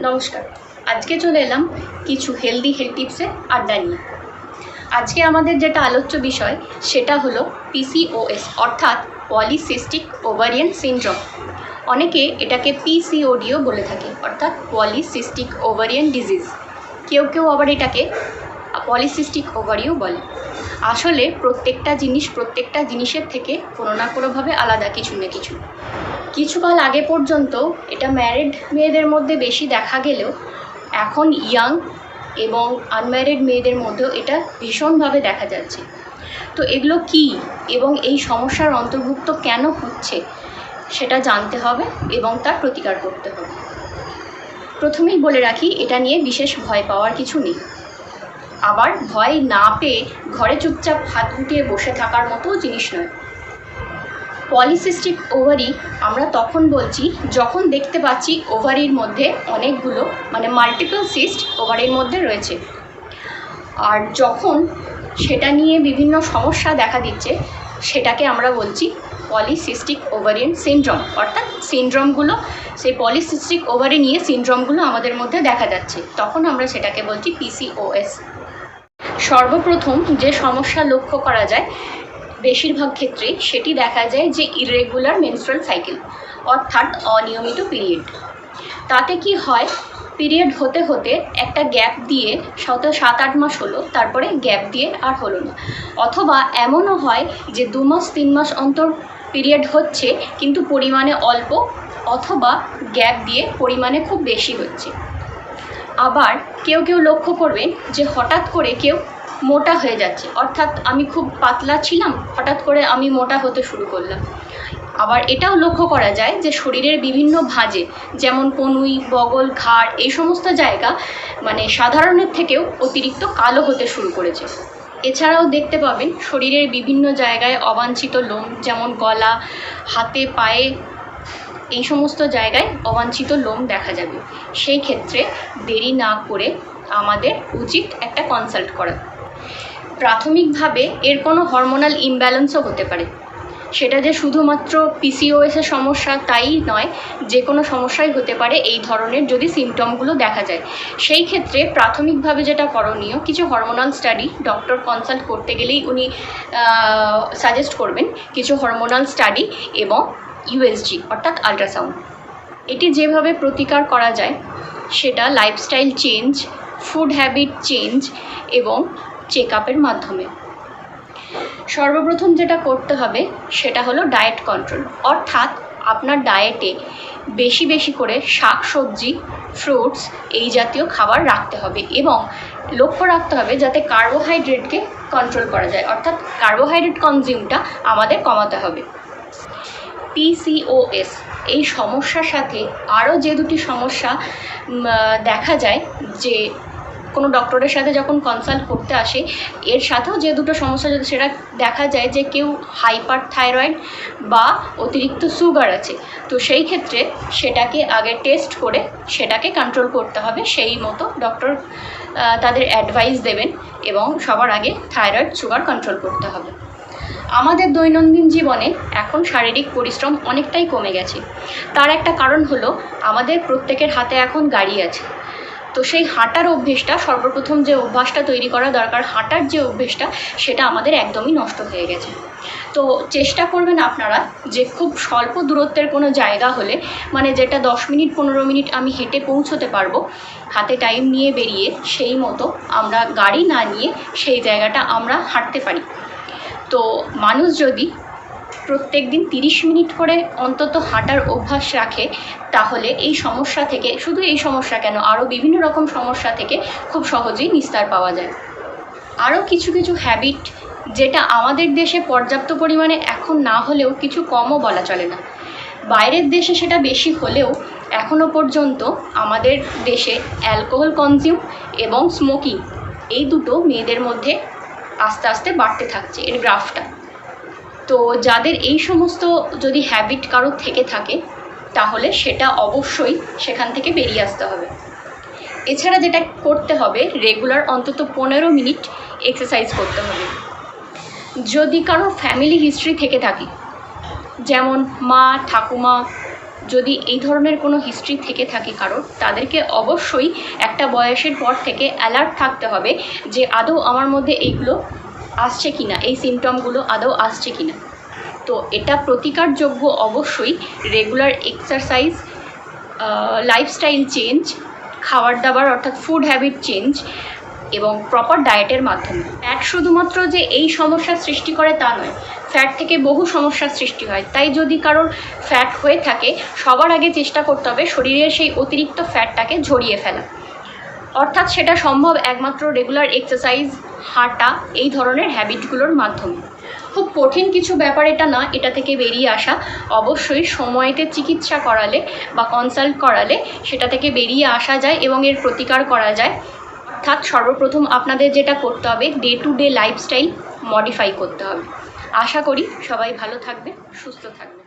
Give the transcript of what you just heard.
নমস্কার। আজকে চলে এলাম কিছু হেলদি হেলথ টিপসে আড্ডা নিয়ে। আজকে আমাদের যেটা আলোচ্য বিষয়, সেটা হলো পিসিওএস অর্থাৎ পলিসিস্টিক ওভারিয়ান সিনড্রোম অনেকে এটাকে পিসিওডিও বলে থাকে, অর্থাৎ পলিসিস্টিক ওভারিয়ান ডিজিজ কেউ কেউ আবার এটাকে পলিসিস্টিক ওভারিও বলে। আসলে প্রত্যেকটা জিনিস প্রত্যেকটা জিনিসের থেকে কোনো না কোনোভাবে আলাদা, কিছু না কিছু। কিছুকাল আগে পর্যন্ত এটা ম্যারিড মেয়েদের মধ্যে বেশি দেখা গেলেও এখন ইয়াং এবং আনম্যারিড মেয়েদের মধ্যেও এটা ভীষণভাবে দেখা যাচ্ছে। তো এগুলো কি এবং এই সমস্যার অন্তর্ভুক্ত কেন হচ্ছে সেটা জানতে হবে এবং তার প্রতিকার করতে হবে। প্রথমেই বলে রাখি, এটা নিয়ে বিশেষ ভয় পাওয়ার কিছু নেই। আবার ভয় না পেয়ে ঘরে চুপচাপ হাত গুটিয়ে বসে থাকার মতো জিনিস নয়। পলিসিস্টিক ওভারি আমরা তখন বলছি, যখন দেখতে পাচ্ছি ওভারির মধ্যে অনেকগুলো মানে মাল্টিপল সিস্ট ওভারির মধ্যে রয়েছে। আর যখন সেটা নিয়ে বিভিন্ন সমস্যা দেখা দিচ্ছে, সেটাকে আমরা বলছি পলিসিস্টিক ওভারিয়ান সিনড্রোম অর্থাৎ সিনড্রোমগুলো সেই পলিসিস্টিক ওভারি নিয়ে সিনড্রোমগুলো আমাদের মধ্যে দেখা যাচ্ছে। তখন আমরা সেটাকে বলছি পিসিওএস সর্বপ্রথম যে সমস্যা লক্ষ্য করা যায় বেশিরভাগ ক্ষেত্রেই সেটি দেখা যায় যে ইরেগুলার মেনস্ট্রাল সাইকেল অর্থাৎ অনিয়মিত পিরিয়ড তাতে কি হয়? পিরিয়ড হতে হতে একটা গ্যাপ দিয়ে শত সাত, আট মাস হলো, তারপরে গ্যাপ দিয়ে আর হলো না। অথবা এমনও হয় যে দু মাস, তিন মাস অন্তর পিরিয়ড হচ্ছে, কিন্তু পরিমাণে অল্প, অথবা গ্যাপ দিয়ে পরিমাণে খুব বেশি হচ্ছে। আবার কেউ কেউ লক্ষ্য করবেন যে হঠাৎ করে কেউ মোটা হয়ে যাচ্ছে। অর্থাৎ আমি খুব পাতলা ছিলাম, হঠাৎ করে আমি মোটা হতে শুরু করলাম। আবার এটাও লক্ষ্য করা যায় যে শরীরের বিভিন্ন ভাঁজে, যেমন কনুই, বগল, ঘাড়, এই সমস্ত জায়গা মানে সাধারণের থেকেও অতিরিক্ত কালো হতে শুরু করেছে। এছাড়াও দেখতে পাবেন শরীরের বিভিন্ন জায়গায় অবাঞ্ছিত লোম, যেমন গলা, হাতে, পায়ে, এই সমস্ত জায়গায় অবাঞ্ছিত লোম দেখা যাবে। সেই ক্ষেত্রে দেরি না করে আমাদের উচিত একটা কনসাল্ট করা। প্রাথমিকভাবে এর কোনো হরমোনাল ইমব্যালেন্সও হতে পারে। সেটা যে শুধুমাত্র পিসিওএসের সমস্যা তাই নয়, যে কোনো সমস্যাই হতে পারে এই ধরনের যদি সিমটমগুলো দেখা যায়। সেই ক্ষেত্রে প্রাথমিকভাবে যেটা করণীয়, কিছু হরমোনাল স্টাডি ডক্টর কনসাল্ট করতে গেলেই উনি সাজেস্ট করবেন কিছু হরমোনাল স্টাডি এবং ইউএসজি অর্থাৎ আল্ট্রাসাউন্ড এটি যেভাবে প্রতিকার করা যায়, সেটা lifestyle change food habit change এবং চেক আপের মাধ্যমে। সর্বপ্রথম যেটা করতে হবে, সেটা হলো ডায়েট কন্ট্রোল অর্থাৎ আপনার ডায়েটে বেশি বেশি করে শাক সবজি ফ্রুটস এই জাতীয় খাবার রাখতে হবে এবং লক্ষ্য রাখতে হবে যাতে কার্বোহাইড্রেটকে কন্ট্রোল করা যায়। অর্থাৎ কার্বোহাইড্রেট কনজিউমটা আমাদের কমাতে হবে। পিসিওএস এই সমস্যার সাথে আরও যে দুটি সমস্যা দেখা যায় যে কোনো ডক্টরের সাথে যখন কনসাল্ট করতে আসে, এর সাথেও যে দুটো সমস্যা যদি সেটা দেখা যায় যে কেউ হাইপার থাইরয়েড বা অতিরিক্ত সুগার আছে, তো সেই ক্ষেত্রে সেটাকে আগে টেস্ট করে সেটাকে কন্ট্রোল করতে হবে। সেই মতো ডক্টর তাদের অ্যাডভাইস দেবেন এবং সবার আগে থাইরয়েড সুগার কন্ট্রোল করতে হবে। আমাদের দৈনন্দিন জীবনে এখন শারীরিক পরিশ্রম অনেকটাই কমে গেছে। তার একটা কারণ হলো, আমাদের প্রত্যেকের হাতে এখন গাড়ি আছে। তো সেই হাঁটার অভ্যেসটা, সর্বপ্রথম যে অভ্যাসটা তৈরি করা দরকার, হাঁটার যে অভ্যেসটা, সেটা আমাদের একদমই নষ্ট হয়ে গেছে। তো চেষ্টা করবেন আপনারা যে খুব স্বল্প দূরত্বের কোনো জায়গা হলে মানে যেটা দশ মিনিট, পনেরো মিনিট আমি হেঁটে পৌঁছতে পারব, হাতে টাইম নিয়ে বেরিয়ে সেই মতো আমরা গাড়ি না নিয়ে সেই জায়গাটা আমরা হাঁটতে পারি। তো মানুষ যদি প্রত্যেক দিন তিরিশ মিনিট করে অন্তত হাঁটার অভ্যাস রাখে, তাহলে এই সমস্যা থেকে, শুধু এই সমস্যা কেন আরও বিভিন্ন রকম সমস্যা থেকে খুব সহজেই নিস্তার পাওয়া যায়। আরও কিছু কিছু হ্যাবিট যেটা আমাদের দেশে পর্যাপ্ত পরিমাণে এখন না হলেও কিছু কমও বলা চলে না। বাইরের দেশে সেটা বেশি হলেও এখনও পর্যন্ত আমাদের দেশে অ্যালকোহল কনজিউম এবং স্মোকিং এই দুটো মেয়েদের মধ্যে আস্তে আস্তে বাড়তে থাকছে। এর গ্রাফটা তো যাদের এই সমস্ত যদি হ্যাবিট কারও থেকে থাকে, তাহলে সেটা অবশ্যই সেখান থেকে বেরিয়ে আসতে হবে। এছাড়া যেটা করতে হবে রেগুলার অন্তত পনেরো মিনিট এক্সারসাইজ করতে হবে। যদি কারও ফ্যামিলি হিস্ট্রি থেকে থাকে, যেমন মা, ঠাকুমা, যদি এই ধরনের কোনো হিস্ট্রি থেকে থাকে কারোর তাদেরকে অবশ্যই একটা বয়সের পর থেকে অ্যালার্ট থাকতে হবে যে আদৌ আমার মধ্যে এইগুলো আসছে কিনা, এই সিমটমগুলো আদৌ আসছে কিনা। তো এটা প্রতিকারযোগ্য অবশ্যই রেগুলার এক্সারসাইজ লাইফস্টাইল চেঞ্জ খাবার দাবার অর্থাৎ ফুড হ্যাবিট চেঞ্জ এবং প্রপার ডায়েটের মাধ্যমে। ফ্যাট শুধুমাত্র যে এই সমস্যার সৃষ্টি করে তা নয় ফ্যাট থেকে বহু সমস্যার সৃষ্টি হয়। তাই যদি কারোর ফ্যাট হয়ে থাকে, সবার আগে চেষ্টা করতে হবে শরীরের সেই অতিরিক্ত ফ্যাটটাকে ঝরিয়ে ফেলা। অর্থাৎ সেটা সম্ভব একমাত্র রেগুলার এক্সারসাইজ হাঁটা, এই ধরনের হ্যাবিটগুলোর মাধ্যমে। খুব কঠিন কিছু ব্যাপার এটা না, এটা থেকে বেরিয়ে আসা। অবশ্যই সময়তে চিকিৎসা করালে বা কনসাল্ট করালে সেটা থেকে বেরিয়ে আসা যায় এবং এর প্রতিকার করা যায়। অর্থাৎ সর্বপ্রথম আপনাদের যেটা করতে হবে day to day lifestyle modify করতে হবে। আশা করি সবাই ভালো থাকবে সুস্থ থাকবে